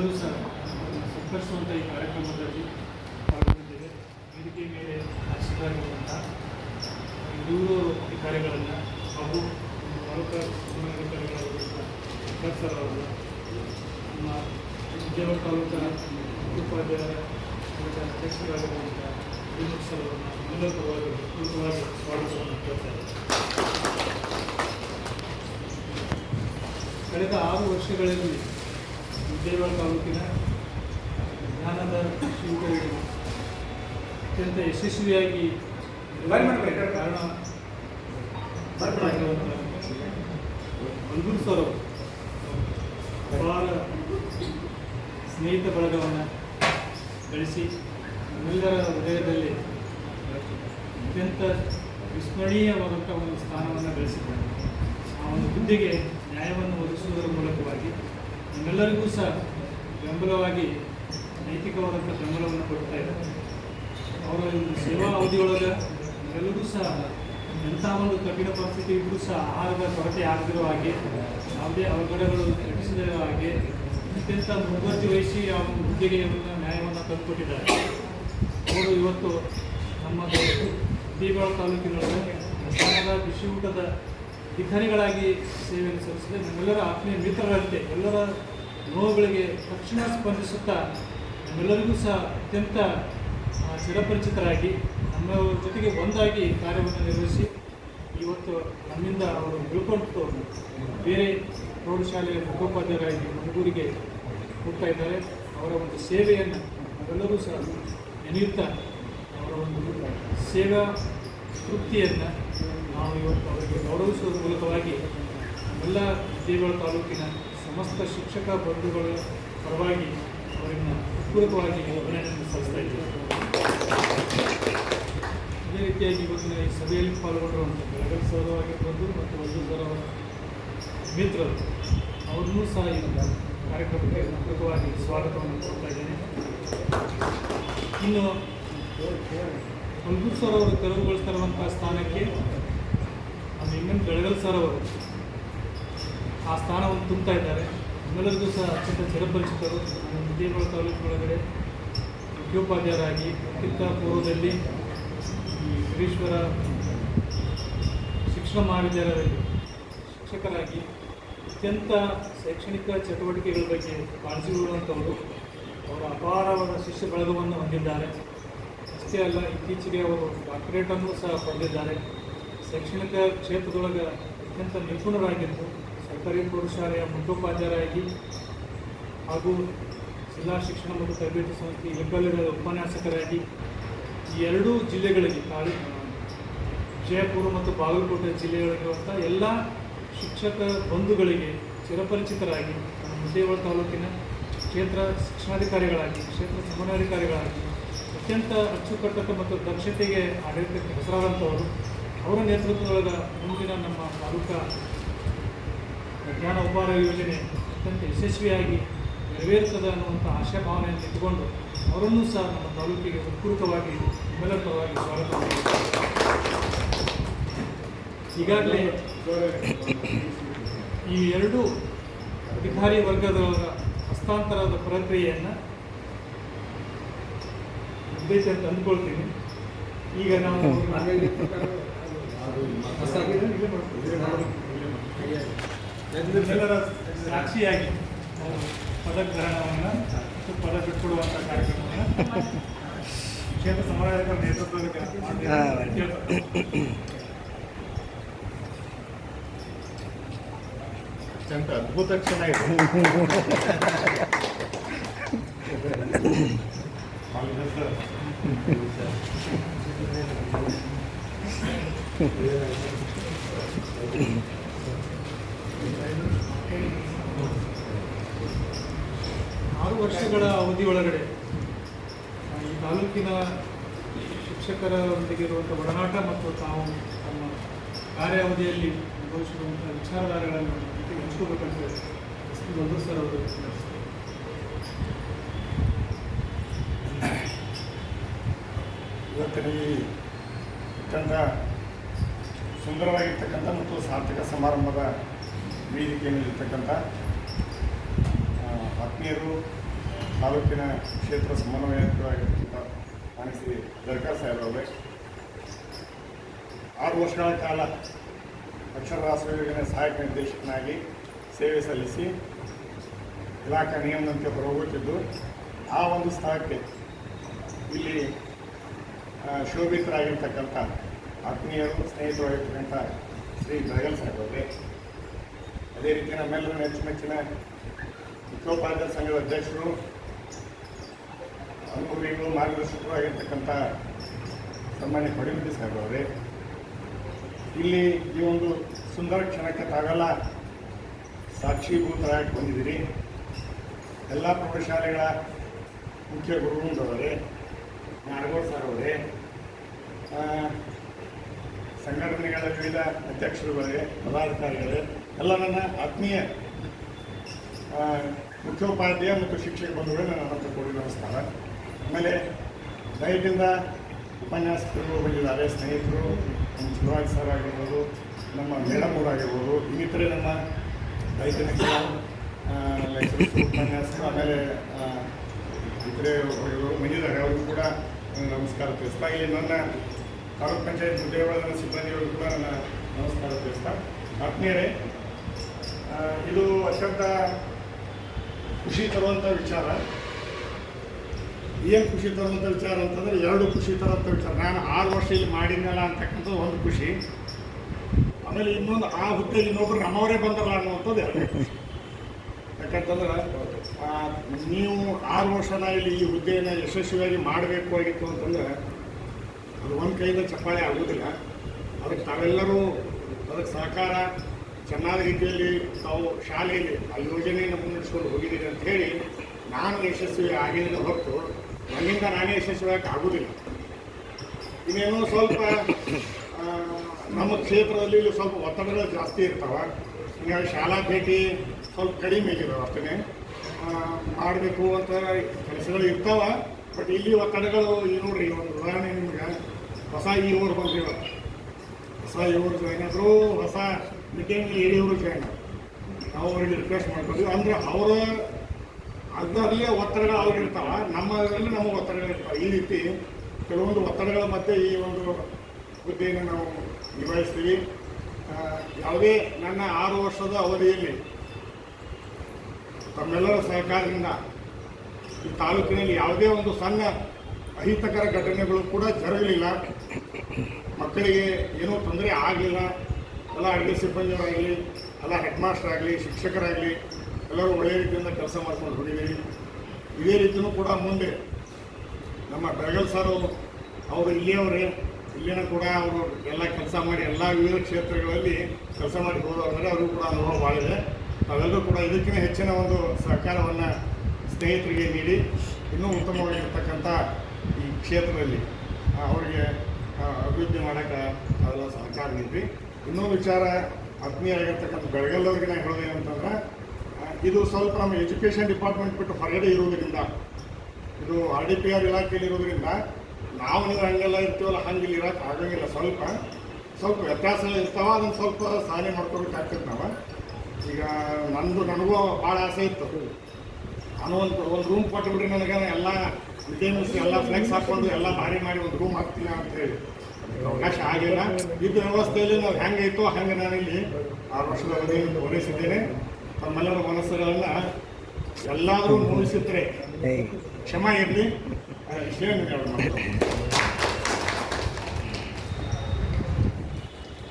ನಾವೆಲ್ಲರೂ ಸಹ ಸಂಪರ್ಕಿಸುವಂಥ ಈ ಕಾರ್ಯಕ್ರಮದಲ್ಲಿ ಪಾಲ್ಗೊಂಡಿದ್ದೇವೆ. ವೇದಿಕೆ ಮೇಲೆ ಆಶೀರ್ವಾಗಿರುವಂಥ ಹಿರಿಯೂರು ಅಧಿಕಾರಿಗಳನ್ನು ಹಾಗೂ ಅಧಿಕಾರಿಗಳಾಗಿರುವಂಥ ಶಂಕರ್ ಸರ್ ಅವರು, ನಮ್ಮ ವಿಜಯವಾಡ ತಾಲೂಕಿನ ಉಪಾಧ್ಯಾಯ ಅಧ್ಯಕ್ಷರಾಗಿರುವಂಥ ಸರ್ ಅವರನ್ನು ಎಲ್ಲರ ಪರವಾಗಿ ಪೂರ್ವವಾಗಿ ಸ್ವಾಗತವನ್ನು ಕೇಳ್ತಾರೆ ಕಳೆದ ಆರು ವರ್ಷಗಳಲ್ಲಿ ವಿಜಯವಾಡ ತಾಲೂಕಿನ ಜ್ಞಾನದ ಶಿಬಿರಗಳು ಅತ್ಯಂತ ಯಶಸ್ವಿಯಾಗಿ. ಕಾರಣ ಮಲ್ಗೂರು ಸರ್ ಅಪಾರ ಸ್ನೇಹಿತ ಬಳಗವನ್ನು ಬೆಳೆಸಿ ನಮ್ಮೆಲ್ಲರ ಹೃದಯದಲ್ಲಿ ಅತ್ಯಂತ ವಿಸ್ಮರಣೀಯವಾದಂಥ ಒಂದು ಸ್ಥಾನವನ್ನು ಬೆಳೆಸಿದ್ದಾರೆ ಆ ಒಂದು ಹುದ್ದೆಗೆ ನ್ಯಾಯವನ್ನು ಒದಗಿಸುವುದರ ಮೂಲಕವಾಗಿ ನಮ್ಮೆಲ್ಲರಿಗೂ ಸಹ ಬೆಂಬಲವಾಗಿ ನೈತಿಕವಾದಂಥ ಬೆಂಬಲವನ್ನು ಕೊಡ್ತಾ ಇದ್ದಾರೆ ಅವರ ಒಂದು ಸೇವಾ ಅವಧಿಯೊಳಗೆ ಎಲ್ಲರೂ ಸಹ ಎಂಥ ಒಂದು ಕಠಿಣ ಪರಿಸ್ಥಿತಿ ಇದ್ದರೂ ಸಹ ಆಹಾರದ ಕೊರತೆ ಆಗದಿರೋ ಹಾಗೆ, ಯಾವುದೇ ಅವಘಡಗಳು ಘಟಿಸದಿರೋ ಹಾಗೆ ಅತ್ಯಂತ ಮುಗ್ಗರ್ಜಿ ವಹಿಸಿ ಆ ಹುದ್ದೆಗೆ ನ್ಯಾಯವನ್ನು ತಂದುಕೊಟ್ಟಿದ್ದಾರೆ. ಅವರು ಇವತ್ತು ನಮ್ಮ ದೇವಾಳ ತಾಲೂಕಿನೊಳಗೆ ಕೃಷಿ ಊಟದ ಅಧಿಕಾರಿಗಳಾಗಿ ಸೇವೆಯನ್ನು ಸಲ್ಲಿಸಿದೆ. ನಮ್ಮೆಲ್ಲರ ಆತ್ಮೀಯ ಮಿತ್ರರಂತೆ, ಎಲ್ಲರ ನೋವುಗಳಿಗೆ ತಕ್ಷಣ ಸ್ಪಂದಿಸುತ್ತಾ ನಮ್ಮೆಲ್ಲರಿಗೂ ಸಹ ಅತ್ಯಂತ ಚಿರಪರಿಚಿತರಾಗಿ ನಮ್ಮ ಜೊತೆಗೆ ಒಂದಾಗಿ ಕಾರ್ಯವನ್ನು ನಿರ್ವಹಿಸಿ ಇವತ್ತು ನಮ್ಮಿಂದ ಅವರು ಉಳ್ಕೊಂಡು ಬೇರೆ ಪ್ರೌಢಶಾಲೆಯ ಮುಖೋಪಾಧ್ಯಾಯರಾಗಿ ಹುಡುಗರಿಗೆ ಹೋಗ್ತಾ ಇದ್ದಾರೆ. ಅವರ ಒಂದು ಸೇವೆಯನ್ನು ನಾವೆಲ್ಲರೂ ಸಹ ನೆನೆಯುತ್ತಾ ಅವರ ಒಂದು ಸೇವಾ ತೃಪ್ತಿಯನ್ನು ನಾವು ಇವತ್ತು ಅವರಿಗೆ ಗೌರವಿಸುವುದರ ಮೂಲಕವಾಗಿ ಎಲ್ಲ ದೇವಳ ತಾಲೂಕಿನ ಸಮಸ್ತ ಶಿಕ್ಷಕ ಬಂಧುಗಳ ಪರವಾಗಿ ಅವರನ್ನು ಪೂರಕವಾಗಿ ಅಭಿನಂದನೆ ಸಲ್ಲಿಸ್ತಾ ಇದ್ದೀವಿ. ಅದೇ ರೀತಿಯಾಗಿ ಇವತ್ತಿನ ಈ ಸಭೆಯಲ್ಲಿ ಪಾಲ್ಗೊಂಡಿರುವಂಥ ಬೆಳಗಲ್ ಸರ್ ಮತ್ತು ವಜು ಸರ್ ಅವರ ಮಿತ್ರರು, ಅವ್ರನ್ನೂ ಸಹ ಈ ಕಾರ್ಯಕ್ರಮಕ್ಕೆ ಪೂರಕವಾಗಿ ಸ್ವಾಗತವನ್ನು ಕೊಡ್ತಾ ಇದ್ದೇನೆ. ಇನ್ನು ಮಲ್ಗೂರ್ ಸರ್ ಅವರು ತೆರವುಗೊಳಿಸ್ತಾ ಸ್ಥಾನಕ್ಕೆ ನಮ್ಮ ಇನ್ನೊಂದು ಬೆಳಗಲ್ ಸರ್ ಅವರು ಆ ಸ್ಥಾನವನ್ನು ತುಂಬ್ತಾ ಇದ್ದಾರೆ. ಎಲ್ಲರಿಗೂ ಸಹ ಅತ್ಯಂತ ಚಿರಪರಿಚಿತರು ನಮ್ಮ ವಿದ್ಯಾಭ್ಯಾಸ ತಾಲೂಕು ಒಳಗಡೆ ಮುಖ್ಯೋಪಾಧ್ಯಾಯರಾಗಿ ಅತ್ಯಂತ ಪೂರ್ವದಲ್ಲಿ ಈ ಗಿರೀಶ್ವರ ಶಿಕ್ಷಣ ಮಹಾವಿದ್ಯಾಲಯದಲ್ಲಿ ಶಿಕ್ಷಕರಾಗಿ ಅತ್ಯಂತ ಶೈಕ್ಷಣಿಕ ಚಟುವಟಿಕೆಗಳ ಬಗ್ಗೆ ಕಾಳಜಿ ಉಳ್ಳುವಂಥವರು ಅವರ ಅಪಾರವಾದ ಶಿಷ್ಯ ಬಳಗವನ್ನು ಹೊಂದಿದ್ದಾರೆ. ಅಷ್ಟೇ ಅಲ್ಲ ಇತ್ತೀಚೆಗೆ ಅವರು ಡಾಕ್ಟರೇಟನ್ನು ಸಹ ಪಡೆದಿದ್ದಾರೆ. ಶೈಕ್ಷಣಿಕ ಕ್ಷೇತ್ರದೊಳಗೆ ಅತ್ಯಂತ ನಿಪುಣರಾಗಿದ್ದು, ಸರ್ಕಾರಿ ಪ್ರೌಢಶಾಲೆಯ ಮುಖ್ಯೋಪಾಧ್ಯಾಯರಾಗಿ ಹಾಗೂ ಜಿಲ್ಲಾ ಶಿಕ್ಷಣ ಮತ್ತು ತರಬೇತಿ ಸಂಸ್ಥೆ ಹೆಬ್ಬೆಲ್ಲದ ಉಪನ್ಯಾಸಕರಾಗಿ ಈ ಎರಡೂ ಜಿಲ್ಲೆಗಳಿಗೆ ತಾಲೂ ಜಯಪುರ ಮತ್ತು ಬಾಗಲಕೋಟೆ ಜಿಲ್ಲೆಗಳಿರುವಂಥ ಎಲ್ಲ ಶಿಕ್ಷಕ ಬಂಧುಗಳಿಗೆ ಚಿರಪರಿಚಿತರಾಗಿ ಮುದ್ದೇವಾಡ ತಾಲೂಕಿನ ಕ್ಷೇತ್ರ ಶಿಕ್ಷಣಾಧಿಕಾರಿಗಳಾಗಿ, ಕ್ಷೇತ್ರ ಸಮನ್ವಯಾಧಿಕಾರಿಗಳಾಗಿ ಅತ್ಯಂತ ಅಚ್ಚುಕಟ್ಟು ಮತ್ತು ದಕ್ಷತೆಗೆ ಆಡಳಿತಕ್ಕೆ ಹೆಸರಾದಂಥವರು ಅವರ ನೇತೃತ್ವದೊಳಗ ಮುಂದಿನ ನಮ್ಮ ತಾಲೂಕ ಜ್ಞಾನ ಉಪಾರ ಯೋಜನೆ ಅತ್ಯಂತ ಯಶಸ್ವಿಯಾಗಿ ನೆರವೇರುತ್ತದೆ ಅನ್ನುವಂಥ ಆಶಾಭಾವನೆಯನ್ನು ಇಟ್ಟುಕೊಂಡು ಅವರನ್ನು ಸಹ ನಮ್ಮ ತಾಲೂಕಿಗೆ ನಿಮ್ಮೆಲ್ಲರ ಪರವಾಗಿ ಸ್ವಾಗತ ಈಗಾಗಲೇ ಈ ಎರಡು ಅಧಿಕಾರಿ ವರ್ಗದವರ ಹಸ್ತಾಂತರದ ಪ್ರಕ್ರಿಯೆಯನ್ನು ಮುಗ್ದೈತೆ ಅಂತ ಅಂದ್ಕೊಳ್ತೀನಿ. ಈಗ ನಾವು ಎಲ್ಲರ ಸಾಕ್ಷಿಯಾಗಿ ಪದಗ್ರಹಣವನ್ನು ಮತ್ತು ಪದ ಬಿಟ್ಕೊಡುವಂಥ ಕಾರ್ಯಕ್ರಮವನ್ನು ಕ್ಷೇತ್ರ ಸಮುದಾಯದ ನೇತೃತ್ವದಲ್ಲಿ ಅತ್ಯಂತ ಅದ್ಭುತ ಕ್ಷಣ ಇದು. ಆರು ವರ್ಷಗಳ ಅವಧಿಯೊಳಗಡೆ ಈ ತಾಲೂಕಿನ ಶಿಕ್ಷಕರೊಂದಿಗೆ ಇರುವಂಥ ಒಡನಾಟ ಮತ್ತು ತಾವು ತಮ್ಮ ಕಾರ್ಯಾವಧಿಯಲ್ಲಿ ಅನುಭವಿಸಿರುವಂಥ ವಿಚಾರಧಾರೆಗಳನ್ನು ಹಂಚ್ಕೋಬೇಕಂತ ಎಸ್ ಸರ್ ಅವರು ಈ ಅತ್ಯಂತ ಸುಂದರವಾಗಿರ್ತಕ್ಕಂಥ ಮತ್ತು ಸಾರ್ಥಕ ಸಮಾರಂಭದ ವೇದಿಕೆಯಲ್ಲಿರ್ತಕ್ಕಂಥ ಆತ್ಮೀಯರು, ತಾಲೂಕಿನ ಕ್ಷೇತ್ರ ಸಮನ್ವಯಕರಾಗಿರ್ತಕ್ಕಂಥ ಮಾನಸಿ ದರ್ಗಾರ್ ಸಾಹೇಬ್ರವರೇ ಆರು ವರ್ಷಗಳ ಕಾಲ ಅಕ್ಷರದಾಸ ಯೋಜನೆ ಸಹಾಯಕ ನಿರ್ದೇಶಕನಾಗಿ ಸೇವೆ ಸಲ್ಲಿಸಿ ಇಲಾಖಾ ನಿಯಮದಂತೆ ಹೊರಹೋಗುತ್ತಿದ್ದು, ಆ ಒಂದು ಸ್ಥಳಕ್ಕೆ ಇಲ್ಲಿ ಶೋಭಿತರಾಗಿರ್ತಕ್ಕಂಥ ಆತ್ಮೀಯರು ಸ್ನೇಹಿತರಾಗಿರ್ತಕ್ಕಂಥ ಶ್ರೀ ಜಯಲ್ ಸಾಹೇಬ್ ಅವರಿಗೆ ಅದೇ ರೀತಿ ನಮ್ಮೆಲ್ಲರ ನೆಚ್ಚಿನ ಮುಖ್ಯೋಪಾಧ್ಯಾಯ ಸಂಘದ ಅಧ್ಯಕ್ಷರು, ಅನುಭವಿಗಳು, ಮಾರ್ಗದರ್ಶಕರು ಆಗಿರ್ತಕ್ಕಂಥ ಸನ್ಮಾನ್ಯ ಕಡಿಮತಿ ಸಾಹೇಬ್ರವರೇ ಇಲ್ಲಿ ಈ ಒಂದು ಸುಂದರ ಕ್ಷಣಕ್ಕೆ ತಾವೆಲ್ಲ ಸಾಕ್ಷೀಭೂತರಾಗಿ ಬಂದಿದ್ದೀರಿ. ಎಲ್ಲ ಪ್ರೌಢಶಾಲೆಗಳ ಮುಖ್ಯ ಗುರುಗಳವರೇ. ನಾಡಗೋಡ್ ಸರ್ ಅವರೇ. ಸಂಘಟನೆಗಳ ವಿವಿಧ ಅಧ್ಯಕ್ಷರುಗಳೇ, ಪದಾಧಿಕಾರಿಗಳೇ, ಎಲ್ಲ ನನ್ನ ಆತ್ಮೀಯ ಮುಖ್ಯೋಪಾಧ್ಯಾಯ ಮತ್ತು ಶಿಕ್ಷಕ ಬಂಧುಗಳೇ ನನ್ನ ಹತ್ರ ಕೊಡಿ ನಮಸ್ಕಾರ. ಆಮೇಲೆ ದಯದಿಂದ ಉಪನ್ಯಾಸಕರು ಬಂದಿದ್ದಾರೆ, ಸ್ನೇಹಿತರು, ನಮ್ಮ ಶಿವರಾಜ್ ಸರ್ ಆಗಿರ್ಬೋದು, ನಮ್ಮ ಮೇಡಮ್ ಅವರಾಗಿರ್ಬೋದು ಇನ್ನಿತರೆ ನಮ್ಮ ದೈಹಿಕ ಲೆಕ್ಚರ್ಸ್ ಉಪನ್ಯಾಸಕರು, ಆಮೇಲೆ ಇತರೆ ಅವರು ಬಂದಿದ್ದಾರೆ ಅವ್ರಿಗೂ ಕೂಡ ನನ್ನ ನಮಸ್ಕಾರ ತಿಳಿಸ್ತಾ ಇಲ್ಲಿ ನನ್ನ ತಾಲೂಕ್ ಪಂಚಾಯತ್ ಹುದ್ದೆಗಳ ಸಿಬ್ಬಂದಿಗಳು ಕೂಡ ನನ್ನ ನಮಸ್ಕಾರ ತಿಳಿಸ್ತಾ. ಆತ್ಮೀಯರೇ ಇದು ಅತ್ಯಂತ ಖುಷಿ ತರುವಂಥ ವಿಚಾರ. ಏನು ಖುಷಿ ತರುವಂಥ ವಿಚಾರ ಅಂತಂದರೆ ಎರಡು ಖುಷಿ ತರುವಂಥ ವಿಚಾರ. ನಾನು ಆರು ವರ್ಷ ಇಲ್ಲಿ ಮಾಡಿದ್ನಲ್ಲ ಅಂತಕ್ಕಂಥದ್ದು ಒಂದು ಖುಷಿ. ಆಮೇಲೆ ಇನ್ನೊಂದು ಆ ಹುದ್ದೆಯಲ್ಲಿ ಇನ್ನೊಬ್ರು ನಮ್ಮವರೇ ಬಂದಲ್ಲ ಅನ್ನುವಂಥದ್ದು ಎರಡು ಖುಷಿ. ಯಾಕಂತಂದ್ರೆ ನೀವು ಆರು ವರ್ಷನ ಇಲ್ಲಿ ಈ ಹುದ್ದೆಯನ್ನು ಯಶಸ್ವಿಯಾಗಿ ಮಾಡಬೇಕು ಆಗಿತ್ತು ಅಂತಂದ್ರೆ, ಅದು ಒಂದು ಕೈಯಿಂದ ಚಪ್ಪಾಳೆ ಆಗೋದಿಲ್ಲ. ಅದಕ್ಕೆ ತಾವೆಲ್ಲರೂ ಅದಕ್ಕೆ ಸಹಕಾರ ಚೆನ್ನಾದ ರೀತಿಯಲ್ಲಿ ತಾವು ಶಾಲೆಯಲ್ಲಿ ಆ ಯೋಜನೆಯನ್ನು ಮುನ್ನಡೆಸ್ಕೊಂಡು ಹೋಗಿದ್ದೀರಿ ಅಂತ ಹೇಳಿ ನಾನು ಯಶಸ್ವಿ ಆಗಿದ್ದ ಹೊರತು ನನ್ನಿಂದ ನಾನೇ ಯಶಸ್ವಿಯಾಗಿ ಆಗೋದಿಲ್ಲ. ಇನ್ನೇನೋ ಸ್ವಲ್ಪ ನಮ್ಮ ಕ್ಷೇತ್ರದಲ್ಲಿ ಸ್ವಲ್ಪ ಒತ್ತಡಗಳು ಜಾಸ್ತಿ ಇರ್ತಾವೆ. ಹೀಗಾಗಿ ಶಾಲಾ ಭೇಟಿ ಸ್ವಲ್ಪ ಕಡಿಮೆ ಇದೆ ಅಷ್ಟೇ ಮಾಡಬೇಕು ಅಂತ ಕೆಲಸಗಳು ಇರ್ತಾವೆ, ಬಟ್ ಇಲ್ಲಿ ಒತ್ತಡಗಳು ಈ ನೋಡ್ರಿ ಒಂದು ಉದಾಹರಣೆ ನಿಮ್ಗೆ ಹೊಸ ಈ ಊರು ಬಂದ್ರಿ ಹೊಸ ಇವರು ಜಾಯ್ನ್ ಆದರು ಹೊಸ ಮೀಟಿಂಗ್ ಇವರು ಜಾಯ್ನ್ ನಾವು ಅವ್ರಿಗೆ ರಿಕ್ವೆಸ್ಟ್ ಮಾಡ್ಬೋದು ಅಂದರೆ ಅವರ ಅದರಲ್ಲೇ ಒತ್ತಡಗಳು ಅವ್ರಿಗೆ ನಮ್ಮ ನಮ್ಮಲ್ಲಿ ನಮಗೆ ಒತ್ತಡಗಳು ಇರ್ತಾವೆ. ಈ ರೀತಿ ಕೆಲವೊಂದು ಒತ್ತಡಗಳ ಮಧ್ಯೆ ಈ ಒಂದು ಹುದ್ದೆಯನ್ನು ನಾವು ನಿಭಾಯಿಸ್ತೀವಿ. ಯಾವುದೇ ನನ್ನ ಆರು ವರ್ಷದ ಅವಧಿಯಲ್ಲಿ ತಮ್ಮೆಲ್ಲರ ಸಹಕಾರದಿಂದ ಈ ತಾಲೂಕಿನಲ್ಲಿ ಯಾವುದೇ ಒಂದು ಸಣ್ಣ ಅಹಿತಕರ ಘಟನೆಗಳು ಕೂಡ ಜರುಗಲಿಲ್ಲ. ಮಕ್ಕಳಿಗೆ ಏನೂ ತೊಂದರೆ ಆಗಲಿಲ್ಲ. ಎಲ್ಲ ಅಡುಗೆ ಸಿಬ್ಬಂದಿಯವರಾಗಲಿ ಎಲ್ಲ ಹೆಡ್ ಮಾಸ್ಟರ್ ಆಗಲಿ, ಶಿಕ್ಷಕರಾಗಲಿ, ಎಲ್ಲರೂ ಒಳ್ಳೆಯ ರೀತಿಯಿಂದ ಕೆಲಸ ಮಾಡ್ಕೊಂಡು ಹೋಗಿದ್ದೀರಿ. ಇದೇ ರೀತಿಯೂ ಕೂಡ ಮುಂದೆ ನಮ್ಮ ಬೆಳಗಲ್ ಸರ್ ಅವರು ಇಲ್ಲಿಯವರೇ ಇಲ್ಲಿನ ಕೂಡ ಅವರು ಎಲ್ಲ ಕೆಲಸ ಮಾಡಿ ಎಲ್ಲ ವಿವಿಧ ಕ್ಷೇತ್ರಗಳಲ್ಲಿ ಕೆಲಸ ಮಾಡಿ ಹೋದವರಂದರೆ ಅವರಿಗೂ ಕೂಡ ಅನುಭವ ಮಾಡಿದೆ ಅವೆಲ್ಲರೂ ಕೂಡ ಇದಕ್ಕಿಂತ ಹೆಚ್ಚಿನ ಒಂದು ಸಹಕಾರವನ್ನು ಸ್ನೇಹಿತರಿಗೆ ನೀಡಿ, ಇನ್ನೂ ಉತ್ತಮವಾಗಿರ್ತಕ್ಕಂಥ ಈ ಕ್ಷೇತ್ರದಲ್ಲಿ ಅವರಿಗೆ ಅಭಿವೃದ್ಧಿ ಮಾಡೋಕ್ಕೆ ಅವೆಲ್ಲ ಸಹಕಾರ ನೀಡಿ ಇನ್ನೊಂದು ವಿಚಾರ ಆತ್ಮೀಯ ಆಗಿರ್ತಕ್ಕಂಥ ಬೆಳಗಲ್ಲವ್ರಿಗೆ ನಾನು ಹೇಳೋದು ಏನಂತಂದ್ರೆ ಇದು ಸ್ವಲ್ಪ ನಮ್ಮ ಎಜುಕೇಷನ್ ಡಿಪಾರ್ಟ್ಮೆಂಟ್ ಬಿಟ್ಟು ಹೊರಗಡೆ ಇರೋದರಿಂದ ಇದು ಆರ್ ಡಿ ಪಿ ಆರ್ ಇಲಾಖೆಯಲ್ಲಿ ಇರೋದ್ರಿಂದ ನಾವು ನೀವು ಹಂಗೆಲ್ಲ ಇರ್ತೀವಲ್ಲ ಹಂಗೆ ಇಲ್ಲಿ ಇರೋಕೆ ಆಗಂಗಿಲ್ಲ. ಸ್ವಲ್ಪ ಸ್ವಲ್ಪ ವ್ಯತ್ಯಾಸ ಇರ್ತಾವ ಅದನ್ನು ಸ್ವಲ್ಪ ಸಾಧನೆ ಮಾಡ್ಕೋಬೇಕಾಗ್ತದೆ ನಾವು. ಈಗ ನಂದು ನನಗೂ ಭಾಳ ಆಸೆ ಇತ್ತು. ನಾನು ಒಂದು ಒಂದು ರೂಮ್ ಕೊಟ್ಟುಬಿಟ್ರಿ ನನಗೆ ಎಲ್ಲ ವಿದ್ಯಾಭ್ಯಾಸ ಎಲ್ಲ ಫ್ಲೆಕ್ಸ್ ಹಾಕ್ಕೊಂಡು ಎಲ್ಲ ಭಾರಿ ಮಾಡಿ ಒಂದು ರೂಮ್ ಹಾಕ್ತೀನಿ ಅಂತ ಹೇಳಿ. ಅವಕಾಶ ಆಗಿಲ್ಲ. ಇದ್ದ ವ್ಯವಸ್ಥೆಯಲ್ಲಿ ನಾವು ಹೆಂಗೆ ಇತ್ತು ಹಂಗೆ ನಾನಿಲ್ಲಿ ಇಲ್ಲಿ ಆರು ವರ್ಷದ ಅವಧಿಯನ್ನು ಪೂರೈಸಿದ್ದೇನೆ ತಮ್ಮೆಲ್ಲರ ಮನಸ್ಸುಗಳನ್ನು ಎಲ್ಲಾದರೂ ಮುಗಿಸಿದ್ರೆ ಕ್ಷಮ ಇರಲಿ. すげえな。